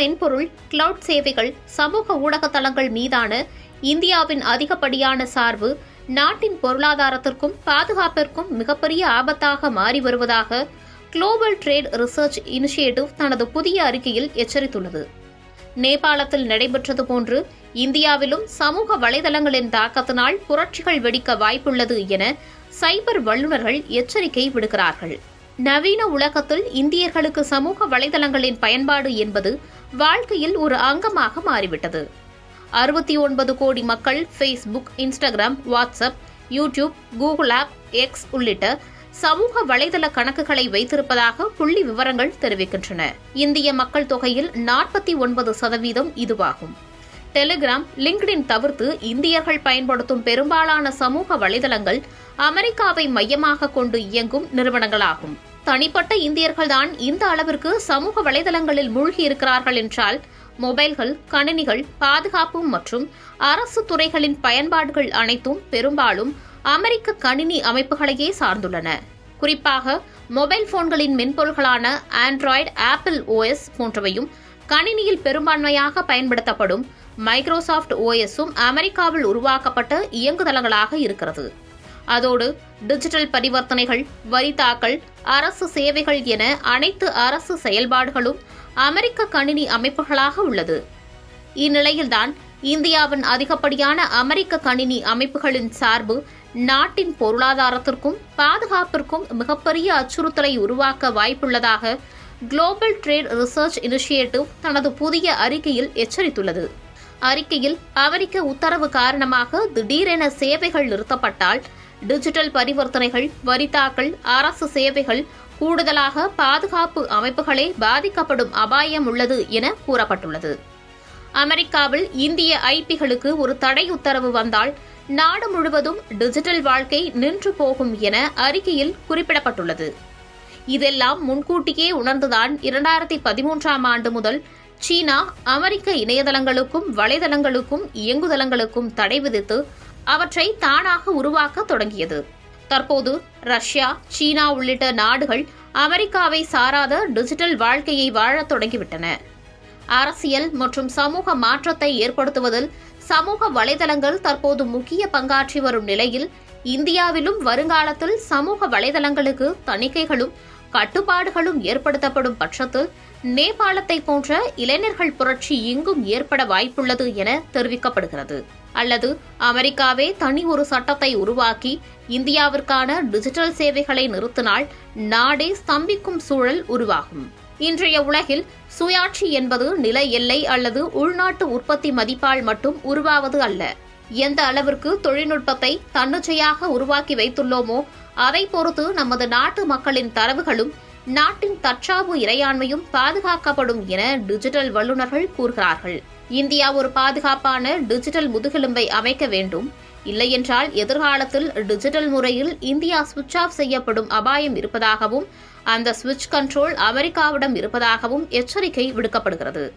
மென்பொருள் கிளவுட் சேவைகள் சமூக ஊடக தளங்கள் மீதான இந்தியாவின் அதிகப்படியான சார்பு நாட்டின் பொருளாதாரத்திற்கும் பாதுகாப்பிற்கும் மிகப்பெரிய ஆபத்தாக மாறி வருவதாக குளோபல் ட்ரேட் ரிசர்ச் இனிஷியேட்டிவ் தனது புதிய அறிக்கையில் எச்சரித்துள்ளது. நேபாளத்தில் நடைபெற்றது போன்று இந்தியாவிலும் சமூக வலைதளங்களின் தாக்கத்தினால் புரட்சிகள் வெடிக்க வாய்ப்புள்ளது என சைபர் வல்லுநர்கள் எச்சரிக்கை விடுக்கிறார்கள். நவீன உலகத்தில் இந்தியர்களுக்கு சமூக வலைதளங்களின் பயன்பாடு என்பது வாழ்க்கையில் ஒரு அங்கமாக மாறிவிட்டது. அறுபத்தி ஒன்பது கோடி மக்கள் Facebook Instagram WhatsApp YouTube Google app X உள்ளிட்ட சமூக வலைதள கணக்குகளை வைத்திருப்பதாக புள்ளி விவரங்கள் தெரிவிக்கின்றன. இந்திய மக்கள் தொகையில் நாற்பத்தி ஒன்பது சதவீதம் இதுவாகும். டெலிகிராம் லிங்க்டின் தவிர்த்து இந்தியர்கள் பயன்படுத்தும் பெரும்பாலான சமூக வலைதளங்கள் அமெரிக்காவை மையமாக கொண்டு இயங்கும் நிறுவனங்களாகும். தனிப்பட்ட இந்தியர்கள்தான் இந்த அளவிற்கு சமூக வலைதளங்களில் மூழ்கி இருக்கிறார்கள் என்றால் மொபைல்கள் கணினிகள் பாதுகாப்பு மற்றும் அரசு துறைகளின் பயன்பாடுகள் அனைத்தும் பெரும்பாலும் அமெரிக்க கணினி அமைப்புகளையே சார்ந்துள்ளன. குறிப்பாக மொபைல் போன்களின் மென்பொருள்களான ஆண்ட்ராய்டு ஆப்பிள் ஓஎஸ் போன்றவையும் கணினியில் பெரும்பான்மையாக பயன்படுத்தப்படும் மைக்ரோசாஃப்ட் ஓஎஸும் அமெரிக்காவில் உருவாக்கப்பட்ட இயங்குதளங்களாக இருக்கிறது. அதோடு டிஜிட்டல் பரிவர்த்தனைகள் வரி தாக்கல் அரசு சேவைகள் என அனைத்து அரசு செயல்பாடுகளும் அமெரிக்க கணினி அமைப்புகளாக உள்ளது. இந்நிலையில்தான் இந்தியாவின் அதிகப்படியான அமெரிக்க கணினி அமைப்புகளின் சார்பு நாட்டின் பொருளாதாரத்திற்கும் பாதுகாப்பிற்கும் மிகப்பெரிய அச்சுறுத்தலை உருவாக்க வாய்ப்புள்ளதாக குளோபல் ட்ரேட் ரிசர்ச் இனிஷியேட்டிவ் தனது புதிய அறிக்கையில் எச்சரித்துள்ளது. அறிக்கையில் அமெரிக்க உத்தரவு காரணமாக திடீரென சேவைகள் நிறுத்தப்பட்டால் டிஜிட்டல் பரிவர்த்தனைகள் வரித்தாக்கல் அரசு சேவைகள் கூடுதலாக பாதுகாப்பு அமைப்புகளே பாதிக்கப்படும் அபாயம் உள்ளது என கூறப்பட்டுள்ளது. அமெரிக்காவில் இந்திய ஐபிகளுக்கு ஒரு தடை உத்தரவு வந்தால் நாடு முழுவதும் டிஜிட்டல் வாழ்க்கை நின்று போகும் என அறிக்கையில் குறிப்பிடப்பட்டுள்ளது. இதெல்லாம் முன்கூட்டியே உணர்ந்துதான் இரண்டாயிரத்தி பதிமூன்றாம் ஆண்டு முதல் சீனா அமெரிக்க இணையதளங்களுக்கும் வலைதளங்களுக்கும் இயங்குதளங்களுக்கும் தடை விதித்து அவற்றை தானாக உருவாக்க தொடங்கியது. தற்போது ரஷ்யா சீனா உள்ளிட்ட நாடுகள் அமெரிக்காவை சாராத டிஜிட்டல் வாழ்க்கையை வாழத் தொடங்கிவிட்டன. அரசியல் மற்றும் சமூக மாற்றத்தை ஏற்படுத்துவதில் சமூக வலைதளங்கள் தற்போது முக்கிய பங்காற்றி வரும் நிலையில் இந்தியாவிலும் வருங்காலத்தில் சமூக வலைதளங்களுக்கு தணிக்கைகளும் கட்டுப்பாடுகளும் ஏற்படுத்தப்படும் பட்சத்தில் நேபாளத்தை போன்ற இளைஞர்கள் புரட்சி இங்கும் ஏற்பட வாய்ப்புள்ளது என தெரிவிக்கப்படுகிறது. அல்லது அமெரிக்காவே தனி ஒரு சட்டத்தை உருவாக்கி இந்தியாவிற்கான டிஜிட்டல் சேவைகளை நிறுத்தினால் நாடே ஸ்தம்பிக்கும் சூழல் உருவாகும். இன்றைய உலகில் சுயாட்சி என்பது நில எல்லை அல்லது உள்நாட்டு உற்பத்தி மதிப்பால் மட்டும் உருவாவது அல்ல. எந்த அளவிற்கு தொழில்நுட்பத்தை தன்னிச்சையாக உருவாக்கி வைத்துள்ளோமோ அதை பொறுத்து நமது நாட்டு மக்களின் தரவுகளும் நாட்டின் தற்சார்பு இறையாண்மையும் பாதுகாக்கப்படும் என டிஜிட்டல் வல்லுநர்கள் கூறுகிறார்கள். இந்தியா ஒரு பாதுகாப்பான டிஜிட்டல் முதுகெலும்பை அமைக்க வேண்டும். இல்லையென்றால் எதிர்காலத்தில் டிஜிட்டல் முறையில் இந்தியா சுவிட்ச் ஆஃப் செய்யப்படும் அபாயம் இருப்பதாகவும் அந்த சுவிட்ச் கண்ட்ரோல் அமெரிக்காவிடம் இருப்பதாகவும் எச்சரிக்கை விடுக்கப்படுகிறது.